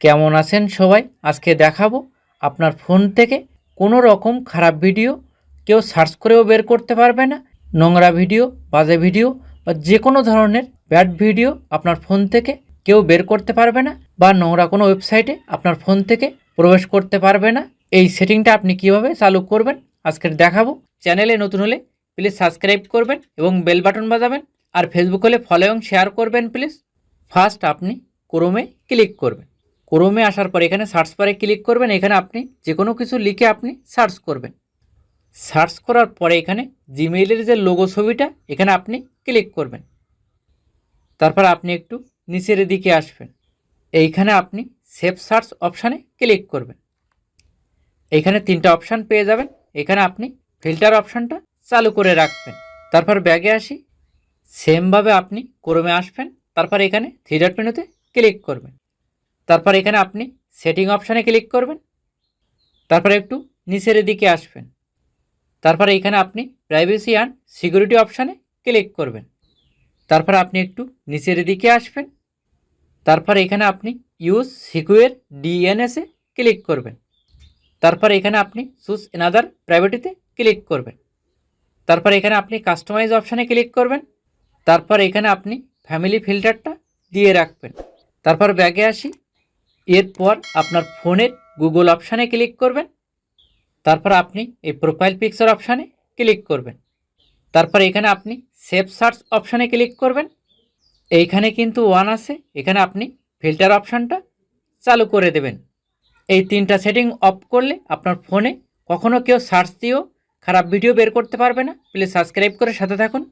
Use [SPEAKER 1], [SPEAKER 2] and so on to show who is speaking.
[SPEAKER 1] কেমন আছেন সবাই? আজকে দেখাবো আপনার ফোন থেকে কোনো রকম খারাপ ভিডিও কেউ সার্চ করেও বের করতে পারবে না। নোংরা ভিডিও, বাজে ভিডিও বা যে কোনো ধরনের ব্যাড ভিডিও আপনার ফোন থেকে কেউ বের করতে পারবে না বা নোংরা কোনো ওয়েবসাইটে আপনার ফোন থেকে প্রবেশ করতে পারবে না। এই সেটিংটা আপনি কীভাবে চালু করবেন আজকের দেখাবো। চ্যানেলে নতুন হলে প্লিজ সাবস্ক্রাইব করবেন এবং বেল বাটন বাজাবেন আর ফেসবুক হলে ফলো এবং শেয়ার করবেন প্লিজ। ফার্স্ট আপনি ক্রোমে ক্লিক করবেন। ক্রোমে আসার পর এখানে সার্চ বারে ক্লিক করবেন, এখানে আপনি যে কোনো কিছু লিখে আপনি সার্চ করবেন। সার্চ করার পরে এখানে জিমেইলের যে লোগো ছবিটা, এখানে আপনি ক্লিক করবেন। তারপর আপনি একটু নিচের দিকে আসবেন। এইখানে আপনি সেভ সার্চ অপশানে ক্লিক করবেন। এইখানে তিনটা অপশান পেয়ে যাবেন। এখানে আপনি ফিল্টার অপশানটা চালু করে রাখবেন। তারপর ব্যাগে আসি। সেমভাবে আপনি ক্রমে আসবেন। তারপর এখানে থ্রি মেনুতে ক্লিক করবেন। তারপর এখানে আপনি সেটিং অপশানে ক্লিক করবেন। তারপর একটু নিচের দিকে আসবেন। তারপর এখানে আপনি প্রাইভেসি অ্যান্ড সিকিউরিটি অপশানে ক্লিক করবেন। তারপর আপনি একটু নিচের দিকে আসবেন। তারপর এখানে আপনি ইউজ সিকিউর ডিএনএসে ক্লিক করবেন। তারপর এখানে আপনি চুজ এনাদার প্রাইভেটিতে ক্লিক করবেন। তারপর এখানে আপনি কাস্টমাইজ অপশানে ক্লিক করবেন। তারপর এখানে আপনি ফ্যামিলি ফিল্টারটা দিয়ে রাখবেন। তারপর ব্যাগে আসি। এরপর আপনার ফোনের গুগল অপশানে ক্লিক করবেন। তারপর আপনি এই প্রোফাইল পিকচার অপশানে ক্লিক করবেন। তারপর এখানে আপনি সেভ সার্চ অপশানে ক্লিক করবেন। এইখানে কিন্তু ওয়ান আছে। এখানে আপনি ফিল্টার অপশানটা চালু করে দেবেন। এই তিনটা সেটিং অফ করলে আপনার ফোনে কখনো কেউ সার্চ দিয়েও খারাপ ভিডিও বের করতে পারবে না। প্লিজ সাবস্ক্রাইব করে সাথে থাকুন।